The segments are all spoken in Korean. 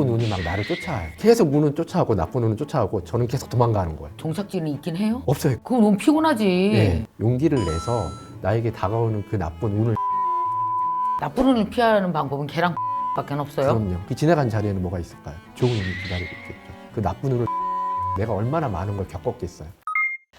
나쁜 운이 막 나를 쫓아와요. 계속 운은 쫓아오고 나쁜 운은 쫓아오고 저는 계속 도망가는 거예요. 종착지는 있긴 해요? 없어요. 그럼 너무 피곤하지. 네. 용기를 내서 나에게 다가오는 그 나쁜 운을 나쁜 운을 피하는 방법은 계란 밖에 없어요. 그럼요. 그 지나간 자리에는 뭐가 있을까요? 좋은 운이 기다리고 있겠죠. 그 나쁜 운을 내가 얼마나 많은 걸 겪었겠어요.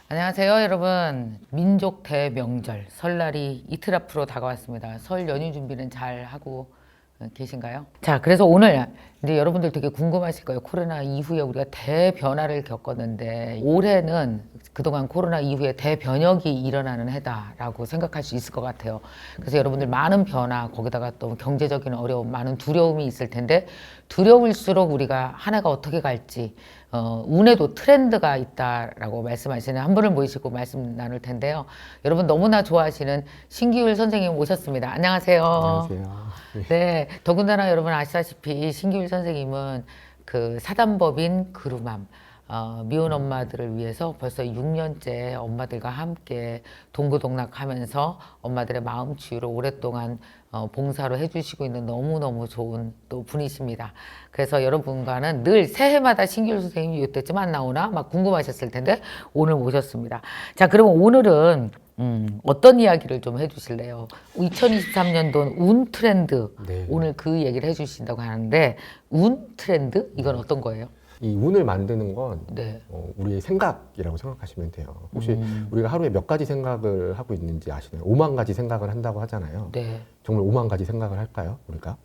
안녕하세요, 여러분. 민족 대명절 설날이 이틀 앞으로 다가왔습니다. 설 연휴 준비는 잘 하고 어, 계신가요? 자, 그래서 오늘 이제 여러분들 되게 궁금하실 거예요. 코로나 이후에 우리가 대변화를 겪었는데 올해는 그동안 코로나 이후에 대변혁이 일어나는 해다라고 생각할 수 있을 것 같아요. 그래서 여러분들 많은 변화, 거기다가 또 경제적인 어려움, 많은 두려움이 있을 텐데 두려울수록 우리가 한 해가 어떻게 갈지 어, 운에도 트렌드가 있다라고 말씀하시는 한 분을 모시고 말씀 나눌 텐데요. 여러분 너무나 좋아하시는 신기율 선생님 오셨습니다. 안녕하세요. 안녕하세요. 네. 네, 더군다나 여러분 아시다시피 신기율 선생님은 그 사단법인 그루맘 어, 미혼 엄마들을 위해서 벌써 6년째 엄마들과 함께 동고동락하면서 엄마들의 마음 치유를 오랫동안 어, 봉사로 해주시고 있는 너무너무 좋은 또 분이십니다. 그래서 여러분과는 늘 새해마다 신기율 선생님이 이때쯤 안 나오나 막 궁금하셨을 텐데 오늘 모셨습니다. 자, 그러면 오늘은 음, 어떤 이야기를 좀 해주실래요? 2023년도 운 트렌드 네. 오늘 그 얘기를 해주신다고 하는데 운 트렌드 이건 어떤 거예요? 이 운을 만드는 건 네. 어, 우리의 생각이라고 생각하시면 돼요. 혹시 음. 우리가 하루에 몇 가지 생각을 하고 있는지 아시나요? 5만 가지 생각을 한다고 하잖아요. 네. 정말 5만 가지 생각을 할까요? 우리가?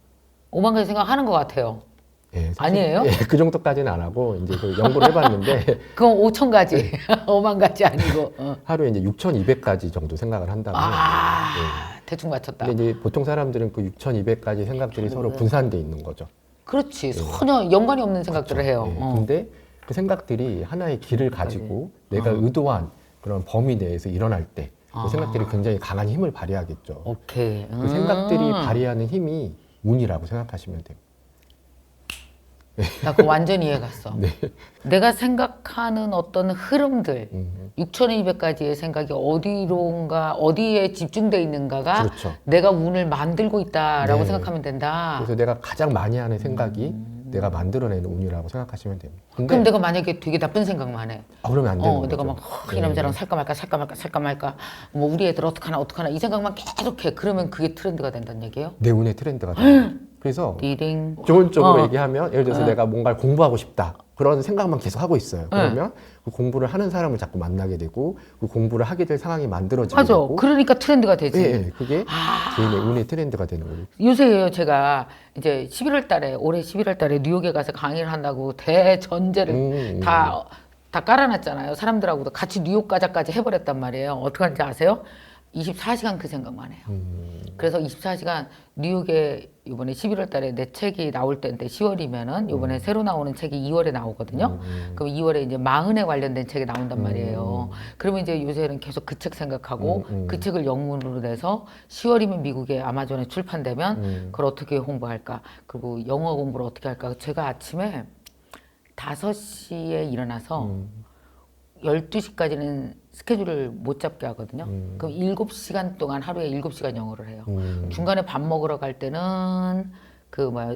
오만 가지 생각하는 것 같아요. 예, 아니에요? 예, 그 정도까지는 안 하고 이제 그 연구를 해봤는데 그건 5천 가지, 오만 가지 아니고. 어. 하루에 이제 6,200가지 정도 생각을 한다고. 아, 대충 맞췄다. 근데 이제 보통 사람들은 그 6,200가지 생각들이 서로 분산돼 있는 거죠. 그렇지. 전혀 연관이 없는 생각들을 해요. 예, 어. 근데 그 생각들이 하나의 길을 가지고 내가 의도한 그런 범위 내에서 일어날 때 그 아. 생각들이 굉장히 강한 힘을 발휘하겠죠. 오케이. 그 생각들이 음. 발휘하는 힘이 운이라고 생각하시면 돼요. 나 그거 완전히 이해 갔어. 네. 내가 생각하는 어떤 흐름들, 음, 6,200가지의 생각이 어디론가, 어디에 집중돼 있는가가 그렇죠. 내가 운을 만들고 있다라고 네. 생각하면 된다. 그래서 내가 가장 많이 하는 생각이 내가 만들어내는 운이라고 생각하시면 됩니다. 근데 음. 그럼 내가 만약에 되게 나쁜 생각만 해. 아, 그러면 안 되는 어, 거죠. 내가 막, 어, 이 네. 남자랑 살까 말까, 살까 말까, 살까 말까, 뭐, 우리 애들 어떡하나, 어떡하나, 이 생각만 계속 해. 그러면 그게 트렌드가 된다는 얘기예요? 내 운의 트렌드가 돼요. 그래서 리딩. 좋은 쪽으로 어. 얘기하면 예를 들어서 내가 뭔가를 공부하고 싶다. 그런 생각만 계속 하고 있어요. 네. 그러면 그 공부를 하는 사람을 자꾸 만나게 되고 그 공부를 하게 될 상황이 맞아. 되고 그러니까 트렌드가 되지. 예, 예, 그게 아. 개인의 운의 트렌드가 되는 거예요. 요새 제가 이제 11월 달에, 올해 11월 달에 뉴욕에 가서 강의를 한다고 대전제를 음, 다, 다 깔아놨잖아요. 사람들하고도 같이 뉴욕 가자까지 해버렸단 말이에요. 어떻게 하는지 아세요? 24시간 그 생각만 해요. 음, 그래서 24시간 뉴욕에 이번에 11월 달에 내 책이 나올 때인데 10월이면은 이번에 새로 나오는 책이 2월에 나오거든요. 그럼 2월에 이제 마흔에 관련된 책이 나온단 말이에요. 그러면 이제 요새는 계속 그 책 생각하고 음, 음. 그 책을 영문으로 내서 10월이면 미국의 아마존에 출판되면 음. 그걸 어떻게 홍보할까? 그리고 영어 공부를 어떻게 할까? 제가 아침에 5시에 일어나서 음. 12시까지는 스케줄을 못 잡게 하거든요. 음. 그럼 7시간 동안 하루에 7시간 영어를 해요. 음, 중간에 밥 먹으러 갈 때는 그 뭐야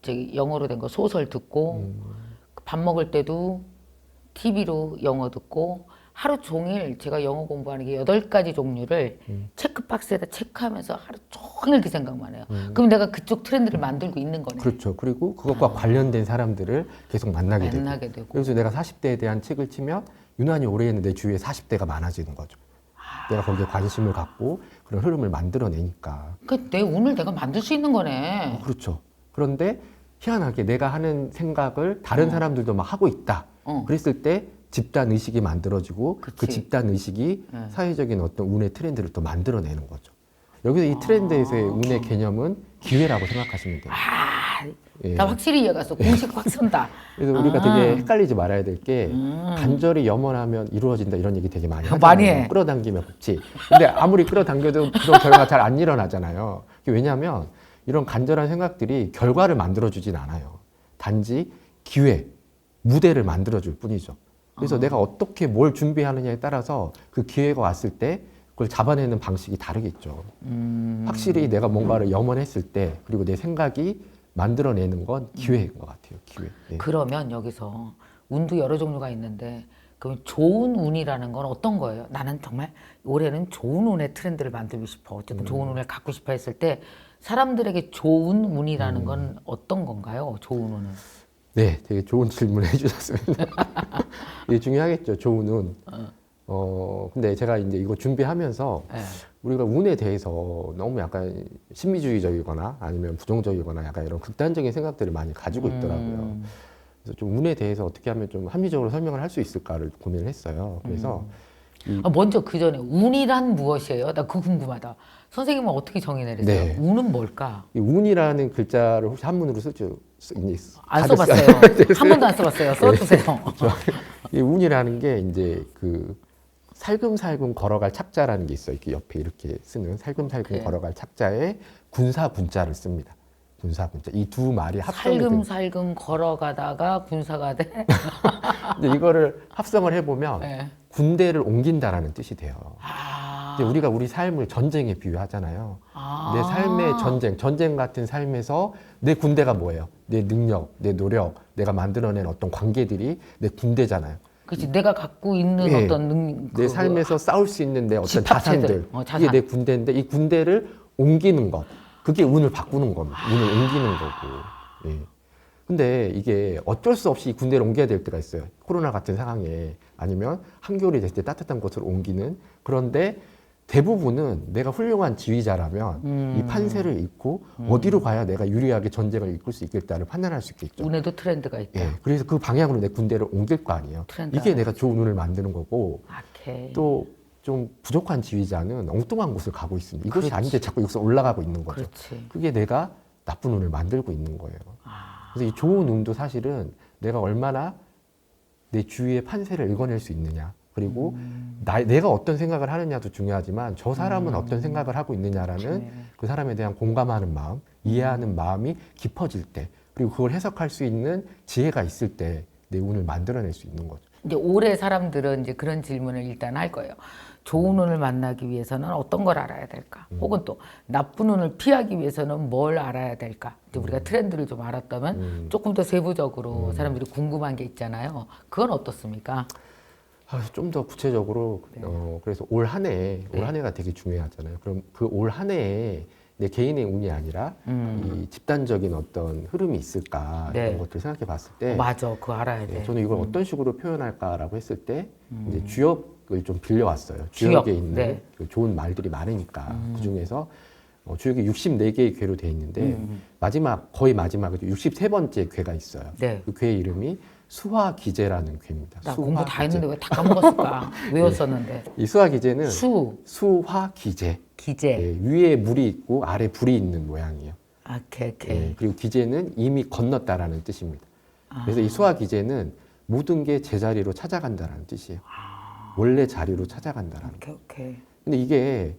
저기 영어로 된 거 소설 듣고 음. 밥 먹을 때도 TV로 영어 듣고 하루 종일 제가 영어 공부하는 게 여덟 가지 종류를 음. 체크박스에다 체크하면서 하루 종일 그 생각만 해요. 그럼 내가 그쪽 트렌드를 만들고 있는 거네. 그렇죠. 그리고 그것과 관련된 사람들을 계속 만나게 되고. 만나게 되고. 그래서 내가 40대에 대한 책을 치면 유난히 올해에는 내 주위에 40대가 많아지는 거죠. 내가 거기에 관심을 갖고 그런 흐름을 만들어내니까. 그러니까 내 운을 내가 만들 수 있는 거네. 그렇죠. 그런데 희한하게 내가 하는 생각을 다른 사람들도 막 하고 있다. 어. 그랬을 때 집단 의식이 만들어지고 그 그치. 집단 의식이 네. 사회적인 어떤 운의 트렌드를 또 만들어내는 거죠. 여기서 이 트렌드에서의 아. 운의 개념은 기회라고 생각하시면 돼요. 아, 예. 나 확실히 이해갔어. 공식 확 선다. 그래서 우리가 아. 되게 헷갈리지 말아야 될 게 음. 간절히 염원하면 이루어진다 이런 얘기 되게 많이 하잖아요. 많이 해. 끌어당기면 복지. 근데 아무리 끌어당겨도 그런 결과가 잘 안 일어나잖아요. 왜냐하면 이런 간절한 생각들이 결과를 만들어주진 않아요. 단지 기회, 무대를 만들어줄 뿐이죠. 그래서 내가 어떻게 뭘 준비하느냐에 따라서 그 기회가 왔을 때 그걸 잡아내는 방식이 다르겠죠. 음. 확실히 내가 뭔가를 염원했을 때 그리고 내 생각이 만들어내는 건 기회인 것 같아요. 기회. 예. 그러면 여기서 운도 여러 종류가 있는데 그럼 좋은 운이라는 건 어떤 거예요? 나는 정말 올해는 좋은 운의 트렌드를 만들고 싶어. 어쨌든 좋은 운을 갖고 싶어 했을 때 사람들에게 좋은 운이라는 건 어떤 건가요? 좋은 운은? 네, 되게 좋은 질문을 해주셨습니다. 이게 중요하겠죠. 좋은 운. 어, 근데 제가 이제 이거 준비하면서 예. 우리가 운에 대해서 너무 약간 심리주의적이거나 아니면 부정적이거나 약간 이런 극단적인 생각들을 많이 가지고 있더라고요. 음. 그래서 좀 운에 대해서 어떻게 하면 좀 합리적으로 설명을 할 수 있을까를 고민을 했어요. 그래서 아, 먼저 그 전에 운이란 무엇이에요? 나 그거 궁금하다. 선생님은 어떻게 정의 내리세요? 네. 운은 뭘까? 이 운이라는 글자를 혹시 한문으로? 쓰- 이제 안 써봤어요. 한 번도 안 써봤어요. 써주세요. 이 운이라는 게 이제 그 살금살금 걸어갈 착자라는 게 있어요. 이렇게 옆에 이렇게 쓰는 살금살금 오케이. 걸어갈 착자에 군사 분자를 씁니다. 군사 분자. 이 두 말이 합성이 된. 살금살금 걸어가다가 군사가 돼. 근데 이거를 합성을 해보면 네. 군대를 옮긴다라는 뜻이 돼요. 아. 이제 우리가 우리 삶을 전쟁에 비유하잖아요. 아. 내 삶의 전쟁, 전쟁 같은 삶에서 내 군대가 뭐예요? 내 능력, 내 노력, 내가 만들어낸 어떤 관계들이 내 군대잖아요. 그렇지. 내가 갖고 있는 예. 어떤 능, 내 그- 삶에서 싸울 수 있는 내 어떤. 자산들, 어, 자산. 이게 내 군대인데 이 군대를 옮기는 것, 그게 운을 바꾸는 겁니다. 운을 옮기는 거고. 예. 근데 이게 어쩔 수 없이 이 군대를 옮겨야 될 때가 있어요. 코로나 같은 상황에 아니면 한겨울이 됐을 때 따뜻한 곳으로 옮기는 그런데 대부분은 내가 훌륭한 지휘자라면 음. 이 판세를 읽고 어디로 가야 내가 유리하게 전쟁을 이끌 수 있겠다를 판단할 수 있겠죠. 운에도 트렌드가 있다. 예, 그래서 그 방향으로 내 군대를 옮길 거 아니에요. 트렌드 이게. 내가 좋은 운을 만드는 거고 오케이. 또 좀 부족한 지휘자는 엉뚱한 곳을 가고 있습니다. 이것이 그렇지. 아닌데 자꾸 여기서 올라가고 있는 거죠. 그렇지. 그게 내가 나쁜 운을 만들고 있는 거예요. 아. 그래서 이 좋은 운도 사실은 내가 얼마나 내 주위의 판세를 읽어낼 수 있느냐. 그리고 음. 나, 내가 어떤 생각을 하느냐도 중요하지만 저 사람은 어떤 생각을 하고 있느냐라는 그렇지. 그 사람에 대한 공감하는 마음, 이해하는 마음이 깊어질 때, 그리고 그걸 해석할 수 있는 지혜가 있을 때 내 운을 만들어낼 수 있는 거죠. 이제 올해 사람들은 이제 그런 질문을 일단 할 거예요. 좋은 운을 만나기 위해서는 어떤 걸 알아야 될까? 음. 혹은 또 나쁜 운을 피하기 위해서는 뭘 알아야 될까? 이제 음. 우리가 트렌드를 좀 알았다면 조금 더 세부적으로 음. 사람들이 궁금한 게 있잖아요. 그건 어떻습니까? 좀 더 구체적으로 네. 어, 그래서 올 한 해, 올 한 해가 되게 중요하잖아요. 그럼 그 올 한 해에 내 개인의 운이 아니라 이 집단적인 어떤 흐름이 있을까 음. 네. 이런 것들을 생각해 봤을 때 어, 맞아, 그거 알아야 예, 돼. 음. 저는 이걸 어떤 식으로 표현할까라고 했을 때 이제 주역을 좀 빌려왔어요. 주역, 주역 에 있는 네. 그 좋은 말들이 많으니까 그 중에서 어, 주역이 64개의 괴로 돼 있는데 음. 마지막 거의 마지막에 63번째 괴가 있어요. 네. 그괴 이름이 수화 기제라는 괴입니다. 나 공부 다. 했는데 왜 다 까먹었을까? 외웠었는데. 이 수화 기제는 수, 수화 기제. 기재. 예, 위에 물이 있고 아래 불이 있는 모양이에요. 아, 오케이, 오케이. 예, 그리고 기제는 이미 건넜다라는 뜻입니다. 그래서 이 수화 기제는 모든 게 제자리로 찾아간다라는 뜻이에요. 원래 자리로 찾아간다라는. 오케이, 오케이. 근데 이게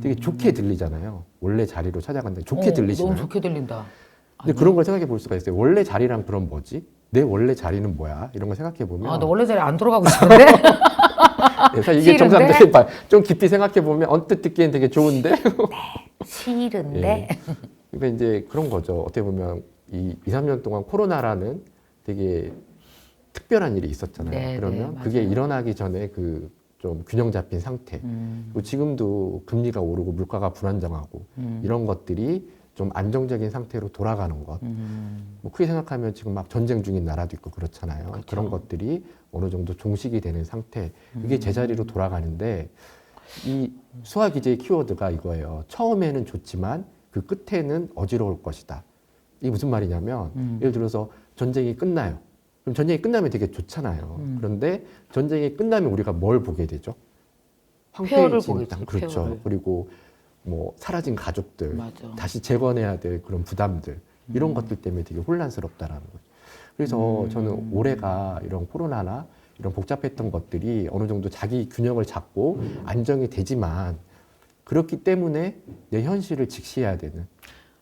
되게 좋게 들리잖아요. 원래 자리로 찾아간다. 좋게 어, 들리시나요? 너무 좋게 들린다. 근데 그런 걸 생각해 볼 수가 있어요. 원래 자리란 그럼 뭐지? 내 원래 자리는 뭐야? 이런 걸 생각해 보면 아, 나 원래 자리 안 돌아가고 싶은데? 예, 사실 이게 싫은데? 정상적인 말. 좀 깊이 생각해 보면 언뜻 듣기엔 되게 좋은데 싫은데? 그러니까 이제 그런 거죠. 어떻게 보면 이 2, 3년 동안 코로나라는 되게 특별한 일이 있었잖아요. 네, 그러면 네, 그게. 일어나기 전에 그 좀 균형 잡힌 상태. 음, 그리고 지금도 금리가 오르고 물가가 불안정하고 음. 이런 것들이 좀 안정적인 상태로 돌아가는 것. 음, 뭐 크게 생각하면 지금 막 전쟁 중인 나라도 있고 그렇잖아요. 그렇죠. 그런 것들이 어느 정도 종식이 되는 상태. 음. 이게 제자리로 돌아가는데 이 수화 기제의 키워드가 이거예요. 처음에는 좋지만 그 끝에는 어지러울 것이다. 이게 무슨 말이냐면 음. 예를 들어서 전쟁이 끝나요. 그럼 전쟁이 끝나면 되게 좋잖아요. 음. 그런데 전쟁이 끝나면 우리가 뭘 보게 되죠? 황폐해진 땅, 그렇죠. 폐허를. 그리고 뭐 사라진 가족들, 맞아. 다시 재건해야 될 그런 부담들 이런 것들 때문에 되게 혼란스럽다라는 거죠. 그래서 음. 저는 올해가 이런 코로나나 이런 복잡했던 것들이 어느 정도 자기 균형을 잡고 안정이 되지만 그렇기 때문에 내 현실을 직시해야 되는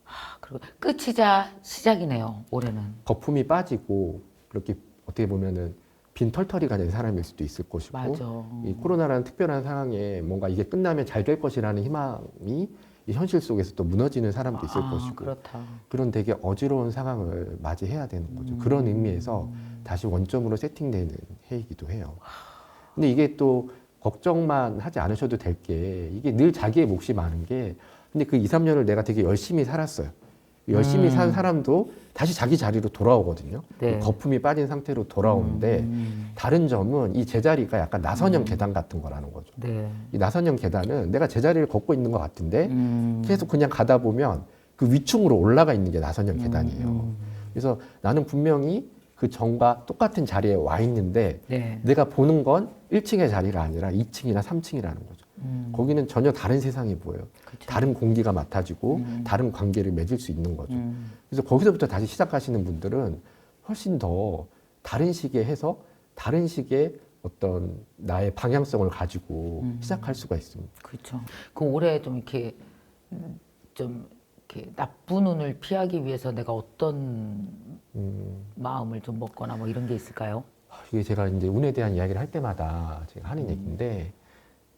아, 그리고 끝이자 시작이네요, 올해는. 거품이 빠지고 그렇게 어떻게 보면은 빈 털터리가 된 사람일 수도 있을 것이고 맞아. 이 코로나라는 특별한 상황에 뭔가 이게 끝나면 잘 될 것이라는 희망이 이 현실 속에서 또 무너지는 사람도 있을 아, 것이고 그렇다. 그런 되게 어지러운 상황을 맞이해야 되는 거죠. 그런 의미에서 다시 원점으로 세팅되는 해이기도 해요. 근데 이게 또 걱정만 하지 않으셔도 될 게 이게 늘 자기의 몫이 많은 게 근데 그 2, 3년을 내가 되게 열심히 살았어요. 열심히 산 사람도 다시 자기 자리로 돌아오거든요. 네. 거품이 빠진 상태로 돌아오는데 음, 다른 점은 이 제자리가 약간 나선형 계단 같은 거라는 거죠. 네. 이 나선형 계단은 내가 제자리를 걷고 있는 것 같은데 음, 계속 그냥 가다 보면 그 위층으로 올라가 있는 게 나선형 계단이에요. 음. 그래서 나는 분명히 그 정과 똑같은 자리에 와 있는데 네. 내가 보는 건 1층의 자리가 아니라 2층이나 3층이라는 거죠. 음, 거기는 전혀 다른 세상이 보여요. 그쵸. 다른 공기가 맡아지고 음. 다른 관계를 맺을 수 있는 거죠. 음, 그래서 거기서부터 다시 시작하시는 분들은 훨씬 더 다른 식의 해서 다른 식의 어떤 나의 방향성을 가지고 음. 시작할 수가 있습니다. 그렇죠. 그 올해 좀 이렇게 음, 좀 이렇게 나쁜 운을 피하기 위해서 내가 어떤 음, 마음을 좀 먹거나 뭐 이런 게 있을까요? 이게 제가 이제 운에 대한 이야기를 할 때마다 제가 하는 얘기인데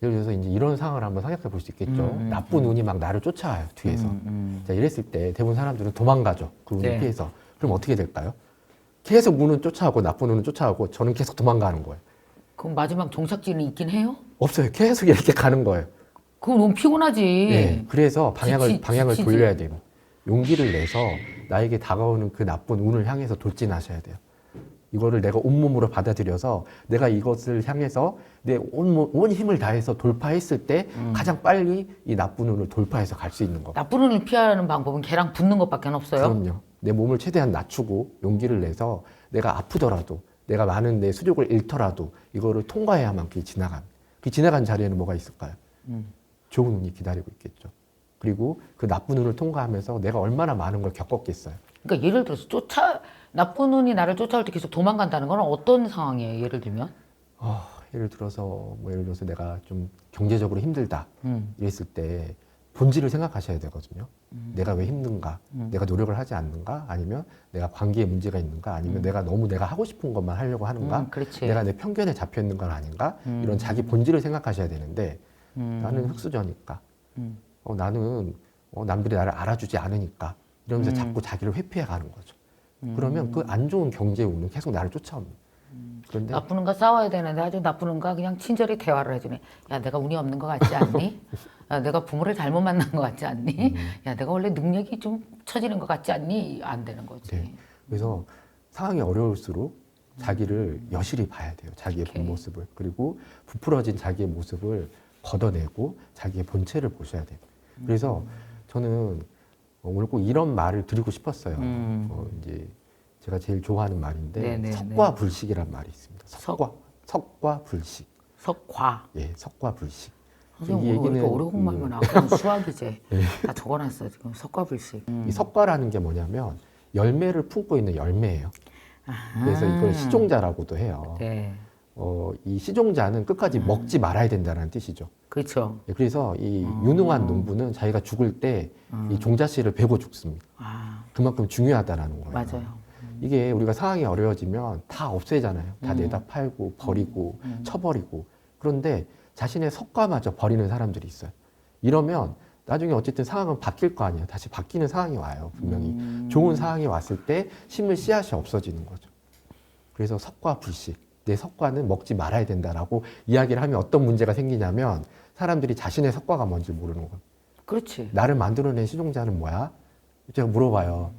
예를 들어서 이제 이런 상황을 한번 생각해 볼 수 있겠죠. 음, 음, 나쁜 운이 막 나를 쫓아와요 뒤에서. 음, 음. 자 이랬을 때 대부분 사람들은 도망가죠. 그 운을 네. 피해서. 그럼 어떻게 될까요? 계속 운은 쫓아오고 나쁜 운은 쫓아오고 저는 계속 도망가는 거예요. 그럼 마지막 종착지는 있긴 해요? 없어요. 계속 이렇게 가는 거예요. 그럼 너무 피곤하지. 네. 그래서 방향을 지치- 방향을 지치지. 돌려야 돼요. 용기를 내서 나에게 다가오는 그 나쁜 운을 향해서 돌진하셔야 돼요. 이거를 내가 온몸으로 받아들여서 내가 이것을 향해서 내 온 온 힘을 다해서 돌파했을 때 음. 가장 빨리 이 나쁜 운을 돌파해서 갈 수 있는 거. 나쁜 운을 피하는 방법은 걔랑 붙는 것밖에 없어요. 그럼요. 내 몸을 최대한 낮추고 용기를 내서 내가 아프더라도 내가 많은 내 수족을 잃더라도 이거를 통과해야만 그게 지나간. 그 지나간 자리에는 뭐가 있을까요? 음. 좋은 운이 기다리고 있겠죠. 그리고 그 나쁜 운을 통과하면서 내가 얼마나 많은 걸 겪었겠어요. 그러니까 예를 들어서 쫓아 나쁜 운이 나를 쫓아올 때 계속 도망간다는 건 어떤 상황이에요? 예를 들면? 어, 예를 들어서 뭐 예를 들어서 내가 좀 경제적으로 힘들다 음. 이랬을 때 본질을 생각하셔야 되거든요. 내가 왜 힘든가? 음. 내가 노력을 하지 않는가? 아니면 내가 관계에 문제가 있는가? 아니면 내가 너무 내가 하고 싶은 것만 하려고 하는가? 음, 그렇지. 내가 내 편견에 잡혀 있는 건 아닌가? 음. 이런 자기 본질을 생각하셔야 되는데 음. 나는 흙수저니까. 음. 어, 나는 어, 남들이 나를 알아주지 않으니까 이러면서 음. 자꾸 자기를 회피해 가는 거죠. 그러면 그 안 좋은 경제 운은 계속 나를 쫓아옵니다. 그런데 나쁜 운과 싸워야 되는데 아주 나쁜 운과 그냥 친절히 대화를 해주네. 야, 내가 운이 없는 것 같지 않니? 야, 내가 부모를 잘못 만난 것 같지 않니? 음. 야, 내가 원래 능력이 좀 처지는 것 같지 않니? 안 되는 거지. 네. 그래서 상황이 어려울수록 자기를 여실히 봐야 돼요. 자기의 오케이. 본 모습을 그리고 부풀어진 자기의 모습을 걷어내고 자기의 본체를 보셔야 돼요. 그래서 저는 오늘 꼭 이런 말을 드리고 싶었어요. 음. 어, 이제 제가 제일 좋아하는 말인데 네네, 석과 불식이란 말이 있습니다. 석과 석 과 불식. 석과. 예, 석과 불식. 선생님 이렇게 얘기는, 어려운 말만 음. 나와? 그냥 수학이지. 다 적어놨어 지금 석과 불식. 음. 이 석과라는 게 뭐냐면 열매를 품고 있는 열매예요. 아하. 그래서 이걸 시종자라고도 해요. 네, 어, 이 시종자는 끝까지 먹지 말아야 된다는 뜻이죠. 그렇죠. 예, 그래서 이 유능한 농부는 자기가 죽을 때이 종자씨를 베고 죽습니다. 아, 그만큼 중요하다라는 거예요. 맞아요. 이게 우리가 상황이 어려워지면 다 없애잖아요. 다 내다 팔고 버리고 쳐버리고. 그런데 자신의 석과마저 버리는 사람들이 있어요. 이러면 나중에 어쨌든 상황은 바뀔 거 아니에요. 다시 바뀌는 상황이 와요. 분명히. 좋은 상황이 왔을 때 심을 씨앗이 없어지는 거죠. 그래서 석과 불식. 내 석과는 먹지 말아야 된다라고 이야기를 하면 어떤 문제가 생기냐면 사람들이 자신의 석과가 뭔지 모르는 거예요. 그렇지. 나를 만들어낸 시종자는 뭐야? 제가 물어봐요.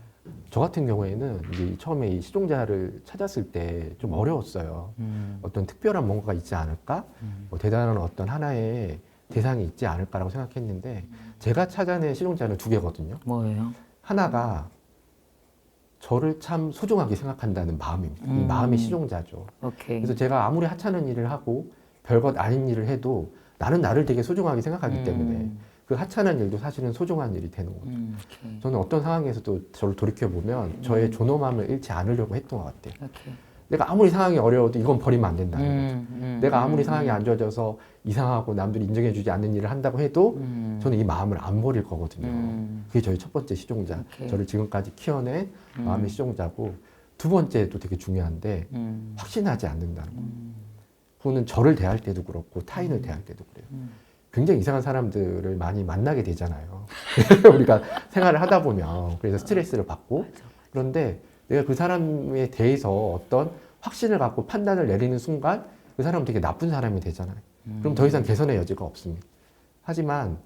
저 같은 경우에는 이제 처음에 이 시종자를 찾았을 때 좀 어려웠어요. 음. 어떤 특별한 뭔가가 있지 않을까? 뭐 대단한 어떤 하나의 대상이 있지 않을까라고 생각했는데 제가 찾아낸 시종자는 두 개거든요. 뭐예요? 하나가 저를 참 소중하게 생각한다는 마음입니다. 이 음. 마음이 시종자죠. 오케이. 그래서 제가 아무리 하찮은 일을 하고 별것 아닌 일을 해도 나는 나를 되게 소중하게 생각하기 때문에 그 하찮은 일도 사실은 소중한 일이 되는 거예요. 음, 오케이. 저는 어떤 상황에서도 저를 돌이켜 보면 저의 존엄함을 잃지 않으려고 했던 것 같아요. 오케이. 내가 아무리 상황이 어려워도 이건 버리면 안 된다는 거죠. 음, 음, 내가 아무리 음, 상황이 안 좋아져서 이상하고 남들이 인정해주지 않는 일을 한다고 해도 음, 저는 이 마음을 안 버릴 거거든요. 음. 그게 저희 첫 번째 시종자. 오케이. 저를 지금까지 키워낸 음. 마음의 시종자고 두 번째도 되게 중요한데 음, 확신하지 않는다는 거. 그거는 저를 대할 때도 그렇고 타인을 대할 때도 그래요. 음. 굉장히 이상한 사람들을 많이 만나게 되잖아요. 우리가 생활을 하다 보면 그래서 스트레스를 받고 그런데 내가 그 사람에 대해서 어떤 확신을 갖고 판단을 내리는 순간 그 사람은 되게 나쁜 사람이 되잖아요. 그럼 더 이상 개선의 여지가 없습니다. 하지만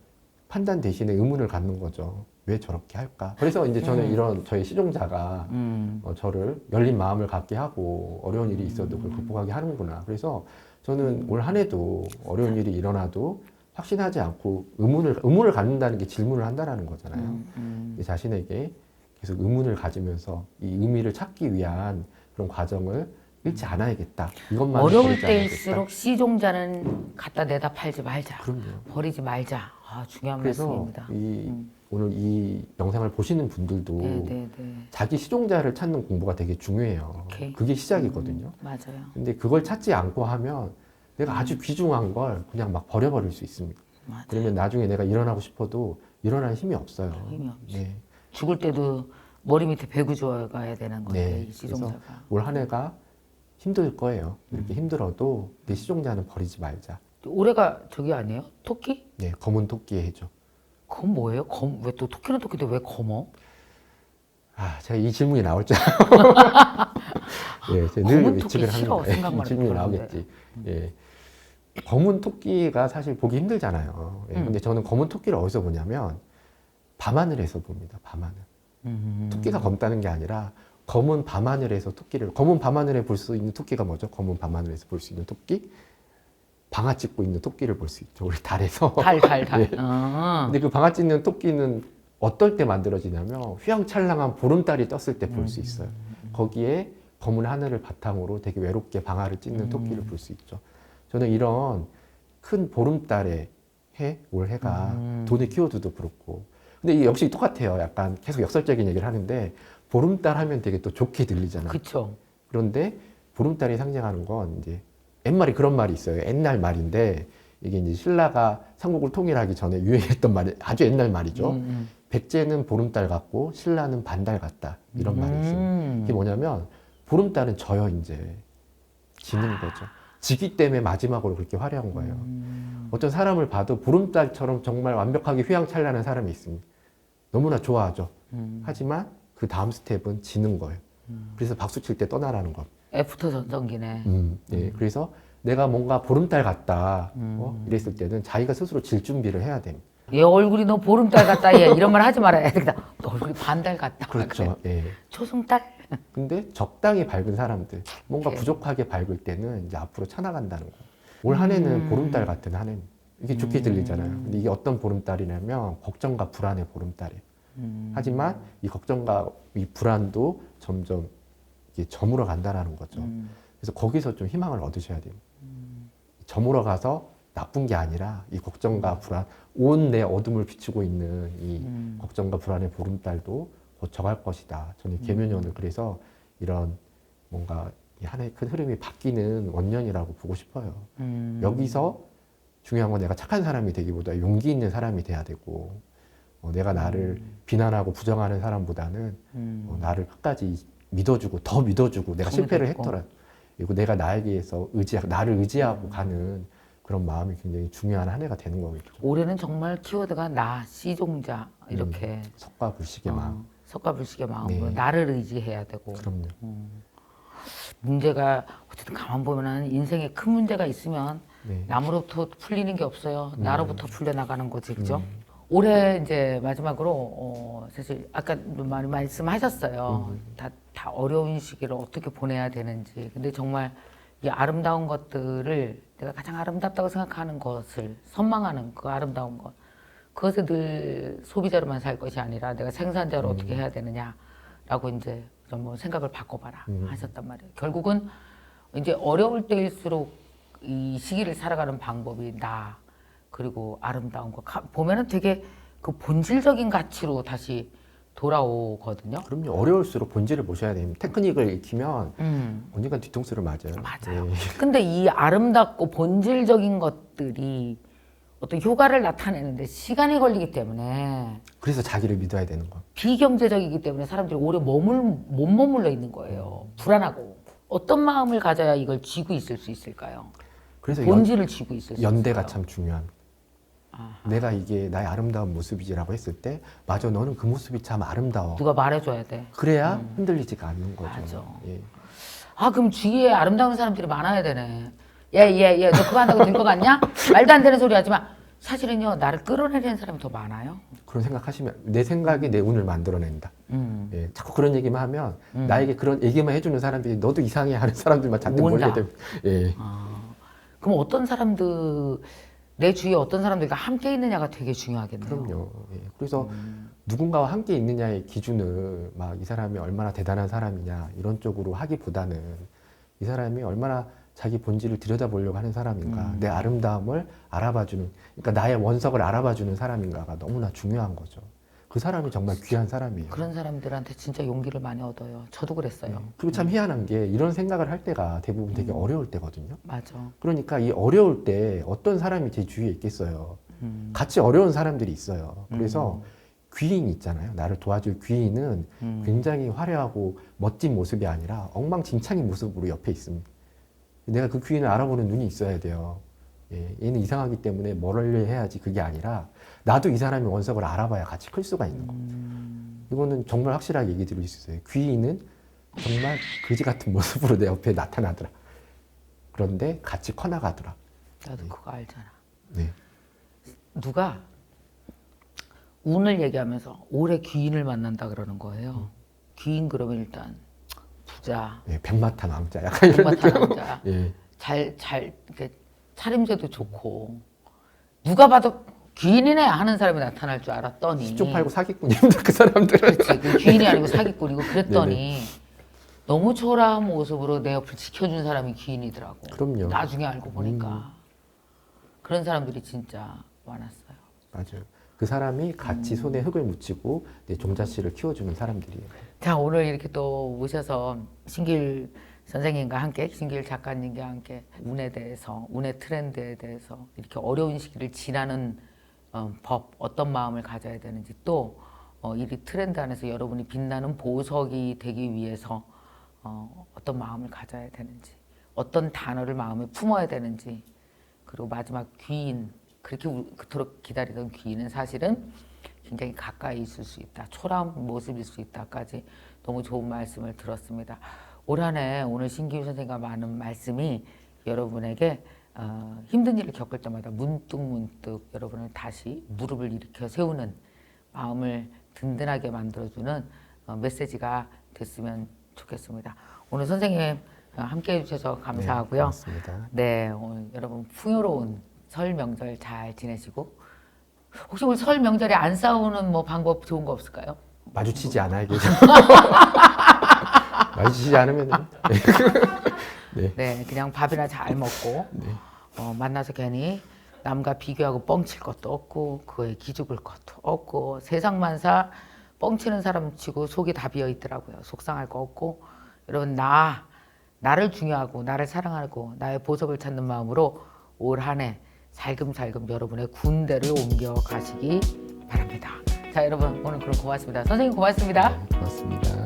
판단 대신에 의문을 갖는 거죠. 왜 저렇게 할까? 그래서 이제 저는 음. 이런 저희 시종자가 음. 어, 저를 열린 마음을 갖게 하고 어려운 일이 있어도 그걸 극복하게 하는구나. 그래서 저는 올 한 해도 어려운 일이 일어나도 확신하지 않고 의문을 의문을 갖는다는 게 질문을 한다라는 거잖아요. 음, 음. 이 자신에게 계속 의문을 가지면서 이 의미를 찾기 위한 그런 과정을 잃지 않아야겠다. 이것만 어려울. 때일수록 시종자는 갖다 내다 팔지 말자. 그럼요. 버리지 말자. 아, 중요한 말씀입니다. 이 음. 오늘 이 영상을 보시는 분들도 네, 네, 네. 자기 시종자를 찾는 공부가 되게 중요해요. 오케이. 그게 시작이거든요. 음, 맞아요. 근데 그걸 찾지 않고 하면 내가 아주 귀중한 걸 그냥 막 버려버릴 수 있습니다. 맞아. 그러면 나중에 내가 일어나고 싶어도 일어날 힘이 없어요. 힘이 없지. 네. 죽을 때도 머리 밑에 배구 주어가야 되는 건데 네, 이 시종자가. 올 한 해가 힘들 거예요. 음. 이렇게 힘들어도 내 시종자는 버리지 말자. 올해가 저기 아니에요? 토끼? 네, 검은 토끼의 해죠. 검 뭐예요? 검 왜 또 토끼는 토끼인데 왜 검어? 아, 제가 이 질문이 나올 줄 알고. 예, 제가 늘 검은 토끼 예측을 싫어, 합니다. 생각만 이 질문이 해도 나오겠지. 예. 검은 토끼가 사실 보기 힘들잖아요. 예, 음. 근데 저는 검은 토끼를 어디서 보냐면 밤하늘에서 봅니다. 밤하늘. 음. 토끼가 검다는 게 아니라 검은 밤하늘에서 토끼를 검은 밤하늘에 볼 수 있는 토끼가 뭐죠? 검은 밤하늘에서 볼 수 있는 토끼? 방아 찍고 있는 토끼를 볼 수 있죠. 우리 달에서. 달, 달, 달. 네. 아. 근데 그 방아 찍는 토끼는 어떨 때 만들어지냐면 휘황찬란한 보름달이 떴을 때 볼 수 있어요. 거기에 검은 하늘을 바탕으로 되게 외롭게 방아를 찍는 음. 토끼를 볼 수 있죠. 저는 이런 큰 보름달의 해, 올 해가 음. 돈의 키워드도 그렇고. 근데 이게 역시 똑같아요. 약간 계속 역설적인 얘기를 하는데 보름달 하면 되게 또 좋게 들리잖아요. 그쵸. 그런데 보름달이 상징하는 건 이제 옛말에 그런 말이 있어요. 옛날 말인데 이게 이제 신라가 삼국을 통일하기 전에 유행했던 말이 아주 옛날 말이죠. 음, 백제는 보름달 같고 신라는 반달 같다 이런 말이 있습니다. 음. 이게 뭐냐면 보름달은 져요 이제 지는 거죠. 지기 때문에 마지막으로 그렇게 화려한 거예요. 음. 어떤 사람을 봐도 보름달처럼 정말 완벽하게 휘황찬란한 사람이 있습니다. 너무나 좋아하죠. 음. 하지만 그 다음 스텝은 지는 거예요. 그래서 박수 칠 때 떠나라는 것. 애프터 전성기네. 음, 예. 그래서 내가 뭔가 보름달 같다. 음. 어? 이랬을 때는 자기가 스스로 질 준비를 해야 됩니다. 얘 얼굴이 너 보름달 같다 얘 이런 말 하지 말아야 되겠다. 너 얼굴이 반달 같다. 그렇죠. 예. 초승달? 근데 적당히 밝은 사람들, 뭔가 오케이. 부족하게 밝을 때는 이제 앞으로 차나간다는 거예요. 올 한 해는 음. 보름달 같은 한 해는. 이게 좋게 음. 들리잖아요. 근데 이게 어떤 보름달이냐면 걱정과 불안의 보름달이에요. 음. 하지만 이 걱정과 이 불안도 점점 이게 저물어 간다라는 거죠. 음. 그래서 거기서 좀 희망을 얻으셔야 돼요. 저물어 가서 나쁜 게 아니라 이 걱정과 불안, 온 내 어둠을 비추고 있는 이 음. 걱정과 불안의 보름달도 곧 적할 것이다. 저는 개면연을 그래서 이런 뭔가 이 하나의 큰 흐름이 바뀌는 원년이라고 보고 싶어요. 음. 여기서 중요한 건 내가 착한 사람이 되기보다 용기 있는 사람이 돼야 되고 어, 내가 나를 비난하고 부정하는 사람보다는 음. 어, 나를 끝까지 믿어주고 더 믿어주고 내가 더 실패를 믿어주고. 했더라도 그리고 내가 나에게서 의지 나를 의지하고 가는 그런 마음이 굉장히 중요한 한 해가 되는 거겠죠. 올해는 정말 키워드가 나 시종자 이렇게 석과 불식의 어, 마음. 석가불식의 마음으로 네. 나를 의지해야 되고 그럼요. 문제가 어쨌든 가만 보면은 인생에 큰 문제가 있으면 네. 남으로부터 풀리는 게 없어요. 나로부터 풀려 나가는 거지, 그죠? 음. 올해 이제 마지막으로 어, 사실 아까 많이 말씀하셨어요. 음. 다, 다 어려운 시기를 어떻게 보내야 되는지. 근데 정말 이 아름다운 것들을 내가 가장 아름답다고 생각하는 것을 선망하는 그 아름다운 것. 그것을 늘 소비자로만 살 것이 아니라 내가 생산자로 어떻게 해야 되느냐라고 이제 좀 뭐 생각을 바꿔봐라 음. 하셨단 말이에요. 결국은 이제 어려울 때일수록 이 시기를 살아가는 방법이 나 그리고 아름다운 거 가- 보면은 되게 그 본질적인 가치로 다시 돌아오거든요. 그럼요. 어려울수록 본질을 보셔야 됩니다. 테크닉을 익히면 음. 언젠가 뒤통수를 맞아요. 맞아요. 네. 근데 이 아름답고 본질적인 것들이 어떤 효과를 나타내는데 시간이 걸리기 때문에 그래서 자기를 믿어야 되는 거. 비경제적이기 때문에 사람들이 오래 머물 못 머물러 있는 거예요. 불안하고 어떤 마음을 가져야 이걸 쥐고 있을 수 있을까요? 그래서 연, 본질을 있을 수 연대가? 참 중요한. 내가 이게 나의 아름다운 모습이지라고 했을 때 맞아 너는 그 모습이 참 아름다워. 누가 말해줘야 돼. 그래야 흔들리지가 않는 거죠. 맞아. 예. 아 그럼 주위에 아름다운 사람들이 많아야 되네. 예예 예, 너 그거 한다고 될 것 같냐? 말도 안 되는 소리 하지만 사실은요 나를 끌어내리는 사람이 더 많아요. 그런 생각하시면 내 생각이 내 운을 만들어낸다. 음. 예, 자꾸 그런 얘기만 하면 나에게 그런 얘기만 해주는 사람들이 너도 이상해 하는 사람들만 잔뜩. 몰리게 됩니다. 예. 그럼 어떤 사람들 내 주위에 어떤 사람들과 함께 있느냐가 되게 중요하겠네요. 그럼요. 예. 그래서 누군가와 함께 있느냐의 기준을 막 이 사람이 얼마나 대단한 사람이냐 이런 쪽으로 하기보다는 이 사람이 얼마나 자기 본질을 들여다보려고 하는 사람인가, 내 아름다움을 알아봐주는, 그러니까 나의 원석을 알아봐주는 사람인가가 너무나 중요한 거죠. 그 사람이 정말 귀한 사람이에요. 그런 사람들한테 진짜 용기를 많이 얻어요. 저도 그랬어요. 그리고 참 희한한 게 이런 생각을 할 때가 대부분 되게 어려울 때거든요. 맞아. 그러니까 이 어려울 때 어떤 사람이 제 주위에 있겠어요. 음. 같이 어려운 사람들이 있어요. 그래서 귀인 있잖아요. 나를 도와줄 귀인은 음. 굉장히 화려하고 멋진 모습이 아니라 엉망진창인 모습으로 옆에 있습니다. 내가 그 귀인을 알아보는 눈이 있어야 돼요. 예, 얘는 이상하기 때문에 멀리 해야지 그게 아니라 나도 이 사람의 원석을 알아봐야 같이 클 수가 있는 겁니다. 음. 이거는 정말 확실하게 얘기 드릴 수 있어요. 귀인은 정말 거지 같은 모습으로 내 옆에 나타나더라. 그런데 같이 커나가더라. 나도 그거 알잖아. 네. 누가 운을 얘기하면서 올해 귀인을 만난다 그러는 거예요. 귀인 그러면 일단 부자, 예, 백마탄 왕자 약간 이런. 백마탄 왕자, 예. 잘, 잘, 이렇게 차림새도 좋고, 누가 봐도 귀인이네 하는 사람이 나타날 줄 알았더니. 시쪽 팔고 사기꾼입니다. 그 사람들은. 그렇지. 그 귀인이 아니고 사기꾼이고 그랬더니 너무 초라한 모습으로 내 옆을 지켜준 사람이 귀인이더라고. 그럼요. 음. 나중에 알고 보니까. 그런 사람들이 진짜 많았어요. 맞아요. 그 사람이 같이 손에 흙을 묻히고 내 종자씨를 키워주는 사람들이에요. 자, 오늘 이렇게 또 모셔서 신길 선생님과 함께, 신길 작가님과 함께 운에 대해서, 운의 트렌드에 대해서 이렇게 어려운 시기를 지나는 어, 법, 어떤 마음을 가져야 되는지 또 어, 이 트렌드 안에서 여러분이 빛나는 보석이 되기 위해서 어, 어떤 마음을 가져야 되는지, 어떤 단어를 마음에 품어야 되는지, 그리고 마지막 귀인, 그렇게 우- 그토록 기다리던 귀인은 사실은 굉장히 가까이 있을 수 있다. 초라한 모습일 수 있다까지 너무 좋은 말씀을 들었습니다. 올 한해 오늘 신기우 선생님과 많은 말씀이 여러분에게 어, 힘든 일을 겪을 때마다 문득 문득 여러분을 다시 무릎을 일으켜 세우는 마음을 든든하게 만들어주는 어, 메시지가 됐으면 좋겠습니다. 오늘 선생님 어, 함께 해주셔서 네, 감사하고요. 고맙습니다. 네, 오늘 여러분 풍요로운 설 명절 잘 지내시고 혹시 우리 설 명절에 안 싸우는 뭐 방법 좋은 거 없을까요? 마주치지 않아야 되죠. 마주치지 않으면 네. 네, 그냥 밥이나 잘 먹고 어, 만나서 괜히 남과 비교하고 뻥칠 것도 없고 그거에 기죽을 것도 없고 세상만사 뻥치는 사람 치고 속이 다 비어 있더라고요. 속상할 거 없고 여러분 나 나를 중요하고 나를 사랑하고 나의 보석을 찾는 마음으로 올 한 해 살금살금 여러분의 군대를 옮겨 가시기 바랍니다. 자 여러분 오늘 그럼 고맙습니다. 선생님 고맙습니다. 고맙습니다.